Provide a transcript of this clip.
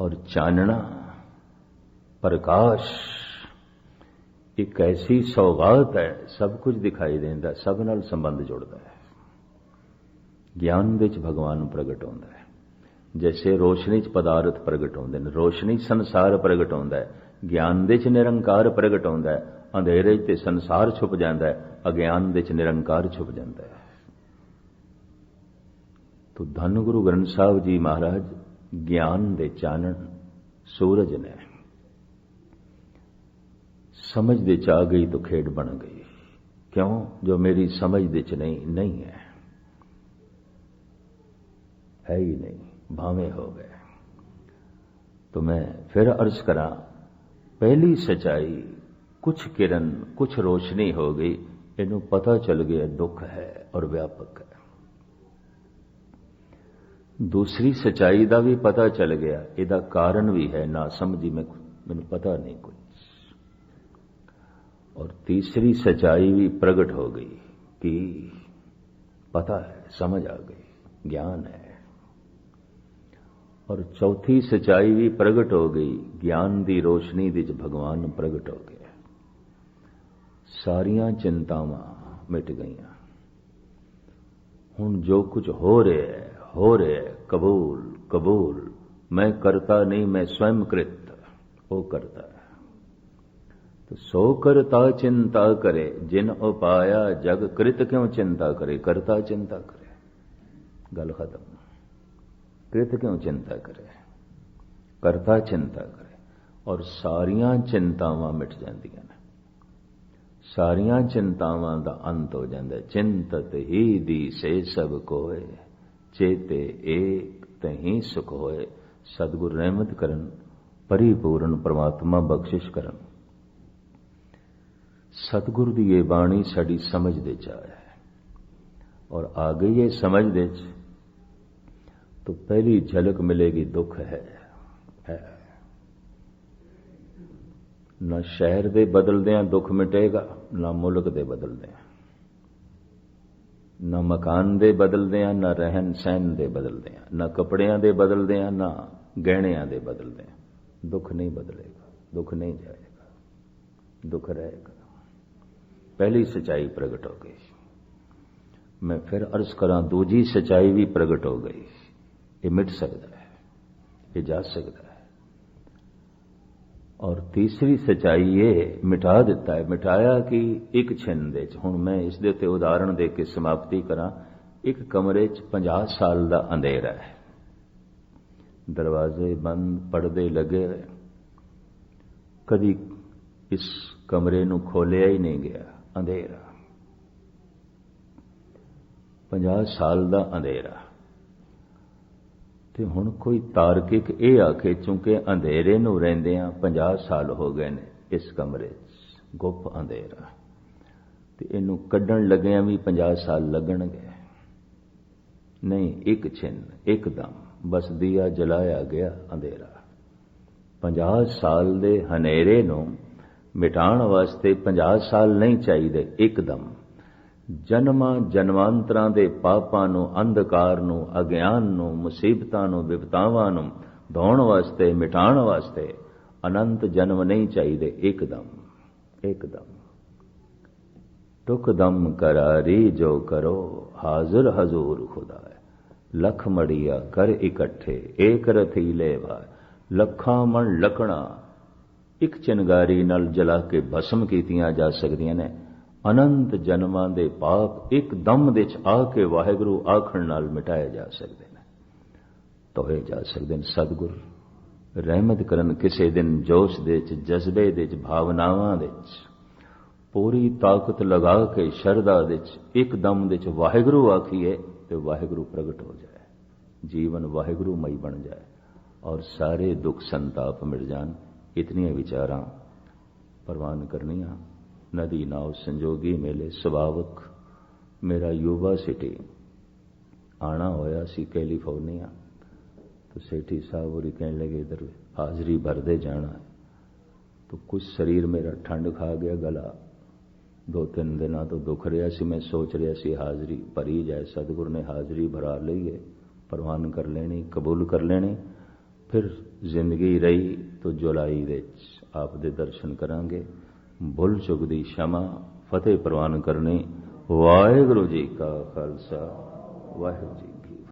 ਔਰ ਚਾਨਣਾ, ਪ੍ਰਕਾਸ਼, ਇੱਕ ਐਸੀ ਸੌਗਾਤ ਹੈ, ਸਭ ਕੁਝ ਦਿਖਾਈ ਦਿੰਦਾ, ਸਭ ਨਾਲ ਸੰਬੰਧ ਜੁੜਦਾ ਹੈ। ਗਿਆਨ ਵਿੱਚ ਭਗਵਾਨ ਪ੍ਰਗਟ ਹੁੰਦਾ ਹੈ। ਜੈਸੇ ਰੋਸ਼ਨੀ 'ਚ ਪਦਾਰਥ ਪ੍ਰਗਟ ਹੁੰਦੇ ਨੇ, ਰੋਸ਼ਨੀ ਸੰਸਾਰ ਪ੍ਰਗਟ ਹੁੰਦਾ ਹੈ। ਗਿਆਨ ਦੇ 'ਚ ਨਿਰੰਕਾਰ ਪ੍ਰਗਟ ਹੁੰਦਾ ਹੈ। ਅੰਧੇਰੇ ਤੇ ਸੰਸਾਰ ਛੁਪ ਜਾਂਦਾ ਹੈ। ਅਗਿਆਨ ਦੇ 'ਚ ਨਿਰੰਕਾਰ ਛੁਪ ਜਾਂਦਾ ਹੈ। ਤੋ ਧੰਨ ਗੁਰੂ ਗ੍ਰੰਥ ਸਾਹਿਬ ਜੀ ਮਹਾਰਾਜ ਗਿਆਨ ਦੇ ਚਾਨਣ ਸੂਰਜ ਨੇ ਸਮਝ ਦੇ ਚ ਆ ਗਈ ਤਾਂ ਖੇਡ ਬਣ ਗਈ ਕਿਉਂ ਜੋ ਮੇਰੀ ਸਮਝ ਦੇ ਚ ਨਹੀਂ ਨਹੀਂ ਹੈ ਹੈ ਹੀ ਨਹੀਂ ਭਾਵੇਂ ਹੋ ਗਏ तो मैं फिर अर्ज करा पहली सच्चाई कुछ किरण कुछ रोशनी हो गई इन्हों पता चल गया दुख है और व्यापक है ਦੂਸਰੀ ਸਚਾਈ ਦਾ ਵੀ ਪਤਾ ਚੱਲ ਗਿਆ, ਇਹਦਾ ਕਾਰਨ ਵੀ ਹੈ, ਨਾ ਸਮਝੀ ਮੈਂ ਮੈਨੂੰ ਪਤਾ ਨਹੀਂ ਕੁਝ ਔਰ ਤੀਸਰੀ ਸਚਾਈ ਵੀ ਪ੍ਰਗਟ ਹੋ ਗਈ ਕਿ ਪਤਾ ਹੈ, ਸਮਝ ਆ ਗਈ, ਗਿਆਨ ਹੈ। ਔਰ ਚੌਥੀ ਸਚਾਈ ਵੀ ਪ੍ਰਗਟ ਹੋ ਗਈ, ਗਿਆਨ ਦੀ ਰੋਸ਼ਨੀ ਵਿੱਚ ਭਗਵਾਨ ਪ੍ਰਗਟ ਹੋ ਗਿਆ ਸਾਰੀਆਂ ਚਿੰਤਾਵਾਂ ਮਿਟ ਗਈਆਂ। ਹੁਣ ਜੋ ਕੁਝ ਹੋ ਰਿਹਾ ਹੈ ਹੋ ਰਿਹਾ ਹੈ ਕਬੂਲ ਕਬੂਲ ਮੈਂ ਕਰਤਾ ਨਹੀਂ ਮੈਂ स्वयं कृत ਉਹ ਕਰਤਾ ਹੈ तो सो करता चिंता करे जिन उपाया जग कृत क्यों चिंता करे करता चिंता करे गल खत्म कृत क्यों चिंता करे करता चिंता करे और सारिया चिंतावां मिट जांदियां ने सारिया चिंतावां दा अंत हो जांदा चिंतत ही दी से सब कोय चेते एक तही सुख होए सतगुर रहमत करन परिपूर्ण परमात्मा बख्शिश करन ਸਤਿਗੁਰ ਦੀ ਇਹ ਬਾਣੀ ਸਾਡੀ ਸਮਝ ਦੇ ਚ ਆਇਆ ਹੈ ਔਰ ਆ ਗਈ ਹੈ ਸਮਝ ਦੇ ਚ तो पहली झलक मिलेगी दुख है है ਨਾ ਸ਼ਹਿਰ ਦੇ ਬਦਲਦਿਆਂ ਦੁੱਖ ਮਿਟੇਗਾ ਨਾ ਮੁਲਕ ਦੇ ਬਦਲਦਿਆਂ ਨਾ ਮਕਾਨ ਦੇ ਬਦਲਦੇ ਆ, ਨਾ ਰਹਿਣ ਸਹਿਣ ਦੇ ਬਦਲਦੇ ਆ। ਨਾ ਕਪੜਿਆਂ ਦੇ ਬਦਲਦੇ ਆ, ਨਾ ਗਹਿਣਿਆਂ ਦੇ ਬਦਲਦੇ ਆ। ਦੁੱਖ ਨਹੀਂ ਬਦਲੇਗਾ, ਦੁੱਖ ਨਹੀਂ ਜਾਏਗਾ, ਦੁੱਖ ਰਹੇਗਾ। ਪਹਿਲੀ ਸਚਾਈ ਪ੍ਰਗਟ ਹੋ ਗਈ ਮੈਂ ਫਿਰ ਅਰਜ਼ ਕਰਾਂ, ਦੂਜੀ ਸਚਾਈ ਵੀ ਪ੍ਰਗਟ ਹੋ ਗਈ ਇਹ ਮਿਟ ਸਕਦਾ ਹੈ, ਇਹ ਜਾ ਸਕਦਾ ਔਰ ਤੀਸਰੀ ਸਚਾਈ ਇਹ ਮਿਟਾ ਦਿੱਤਾ ਹੈ, ਮਿਟਾਇਆ ਕਿ ਇੱਕ ਛਿਨ ਦੇ ਚ ਹੁਣ ਮੈਂ ਇਸ ਦੇ ਉੱਤੇ ਉਦਾਹਰਣ ਦੇ ਕੇ ਸਮਾਪਤੀ ਕਰਾਂ। ਇੱਕ ਕਮਰੇ 'ਚ 50 ਸਾਲ ਦਾ ਅੰਧੇਰਾ ਹੈ। ਦਰਵਾਜ਼ੇ ਬੰਦ, ਪਰਦੇ ਲੱਗੇ ਹੋਏ। ਕਦੀ ਇਸ ਕਮਰੇ ਨੂੰ ਖੋਲਿਆ ਹੀ ਨਹੀਂ ਗਿਆ। ਅੰਧੇਰਾ। 50 ਸਾਲ ਦਾ ਅੰਧੇਰਾ। ਤੇ ਹੁਣ ਕੋਈ ਤਾਰਕਿਕ ਇਹ ਆਖੇ, ਚੁੰਕੇ ਅੰਧੇਰੇ ਨੂੰ ਰਹਿੰਦੇ ਆ 50 ਸਾਲ ਹੋ ਗਏ ਨੇ ਇਸ ਕਮਰੇ 'ਚ। ਗੁੱਪ ਅੰਧੇਰਾ। ਤੇ ਇਹਨੂੰ ਕੱਢਣ ਲੱਗਿਆਂ ਵੀ 50 ਸਾਲ ਲੱਗਣਗੇ। ਨਹੀਂ, ਇੱਕ ਛਿਨ ਇੱਕਦਮ ਬਸ ਦੀਆ ਜਲਾਇਆ ਗਿਆ ਅੰਧੇਰਾ। 50 ਸਾਲ ਦੇ ਹਨੇਰੇ ਨੂੰ ਮਿਟਾਉਣ ਵਾਸਤੇ 50 ਸਾਲ ਨਹੀਂ ਚਾਹੀਦੇ ਇੱਕਦਮ ਜਨਮਾਂ ਜਨਮਾਂਤਰਾਂ ਦੇ ਪਾਪਾਂ ਨੂੰ, ਅੰਧਕਾਰ ਨੂੰ, ਅਗਿਆਨ ਨੂੰ, ਮੁਸੀਬਤਾਂ ਨੂੰ, ਵਿਪਤਾਵਾਂ ਨੂੰ ਧੋਣ ਵਾਸਤੇ, ਮਿਟਾਉਣ ਵਾਸਤੇ ਅਨੰਤ ਜਨਮ ਨਹੀਂ ਚਾਹੀਦੇ। ਇੱਕਦਮ ਇੱਕਦਮ। ਟੁਕ ਕਰਾਰੀ ਜੋ ਕਰੋ, ਹਾਜ਼ਰ ਹਜ਼ੂਰ ਖੁਦਾ ਹੈ। ਲਖ ਮੜੀਆ ਕਰ ਇਕੱਠੇ, ਏਕ ਰਥੀਲੇ ਵਾ ਲੱਖਾਂ ਮਣ ਲਕਣਾ ਇੱਕ ਚਿੰਗਾਰੀ ਨਾਲ ਜਲਾ ਕੇ ਭਸਮ ਕੀਤੀਆਂ ਜਾ ਸਕਦੀਆਂ ਨੇ। ਅਨੰਤ ਜਨਮਾਂ ਦੇ ਪਾਪ ਇੱਕ ਦਮ ਦੇ ਚ ਆ ਕੇ ਵਾਹਿਗੁਰੂ ਆਖਣ ਨਾਲ ਮਿਟਾਏ ਜਾ ਸਕਦੇ ਨੇ। ਤੋਏ ਜਾ ਸਕਦੇ ਨੇ ਸਤਿਗੁਰ, ਰਹਿਮਤ ਕਰਨ ਕਿਸੇ ਦਿਨ ਜੋਸ਼ ਦੇ ਚ ਜਜ਼ਬੇ ਦੇ ਚ ਭਾਵਨਾਵਾਂ ਦੇ ਚ ਪੂਰੀ ਤਾਕਤ ਲਗਾ ਕੇ, ਸ਼ਰਧਾ ਦੇ ਚ ਇੱਕ ਦਮ ਦੇ ਚ ਵਾਹਿਗੁਰੂ ਆਖੀਏ ਤੇ ਵਾਹਿਗੁਰੂ ਪ੍ਰਗਟ ਹੋ ਜਾਏ। ਜੀਵਨ ਵਾਹਿਗੁਰੂ ਮਈ ਬਣ ਜਾਏ ਔਰ ਸਾਰੇ ਦੁੱਖ ਸੰਤਾਪ ਮਿਟ ਜਾਣ। ਇਤਨੀਆਂ ਵਿਚਾਰਾਂ ਪ੍ਰਵਾਨ ਕਰਨੀਆਂ। ਨਦੀ ਨਾਉ ਸੰਜੋਗੀ ਮੇਲੇ ਸੁਭਾਵਕ ਮੇਰਾ ਯੁਵਾ ਸਿਟੀ ਆਣਾ ਹੋਇਆ ਸੀ ਕੈਲੀਫੋਰਨੀਆ तो सेठी साहब और कहने लगे इधर हाजिरी भर दे जाना है तो कुछ शरीर मेरा ठंड खा गया गला दो तीन दिन तो दुख रहा सी मैं सोच रहा सी हाजिरी भरी जाए सतगुरु ने हाजिरी भरा ली है प्रवान कर लेनी कबूल कर लेनी ਫਿਰ ਜ਼ਿੰਦਗੀ ਰਹੀ ਤਾਂ ਜੁਲਾਈ ਵਿੱਚ ਆਪ ਦੇ ਦਰਸ਼ਨ ਕਰਾਂਗੇ ਭੁੱਲ ਚੁੱਕ ਦੀ ਸ਼ਮਾ ਫਤਿਹ ਪ੍ਰਵਾਨ ਕਰਨੀ ਵਾਹਿਗੁਰੂ ਜੀ ਕਾ ਖਾਲਸਾ ਵਾਹਿਗੁਰੂ ਜੀ